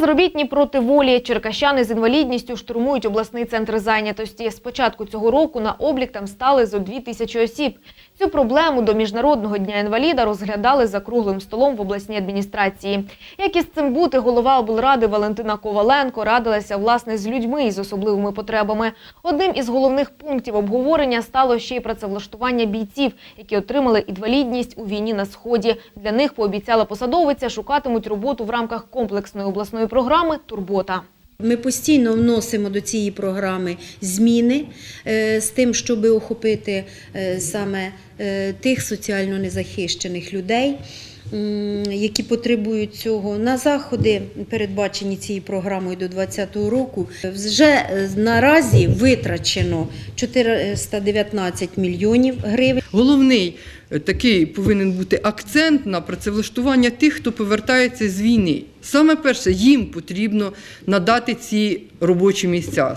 Безробітні проти волі. Черкащани з інвалідністю штурмують обласний центр зайнятості. З початку цього року на облік там стали зо дві тисячі осіб. Цю проблему до Міжнародного дня інваліда розглядали за круглим столом в обласній адміністрації. Як із цим бути, голова облради Валентина Коваленко радилася власне з людьми із особливими потребами. Одним із головних пунктів обговорення стало ще й працевлаштування бійців, які отримали інвалідність у війні на сході. Для них пообіцяла посадовиця шукатимуть роботу в рамках комплексної обласної програми Турбота. Ми постійно вносимо до цієї програми зміни е, з тим, щоб охопити е, саме е, тих соціально незахищених людей, які потребують цього. На заходи, передбачені цією програмою до 2020 року, вже е, наразі витрачено 419 мільйонів гривень. Головний е, такий повинен бути акцент на працевлаштування тих, хто повертається з війни. Саме перше, їм потрібно надати ці робочі місця.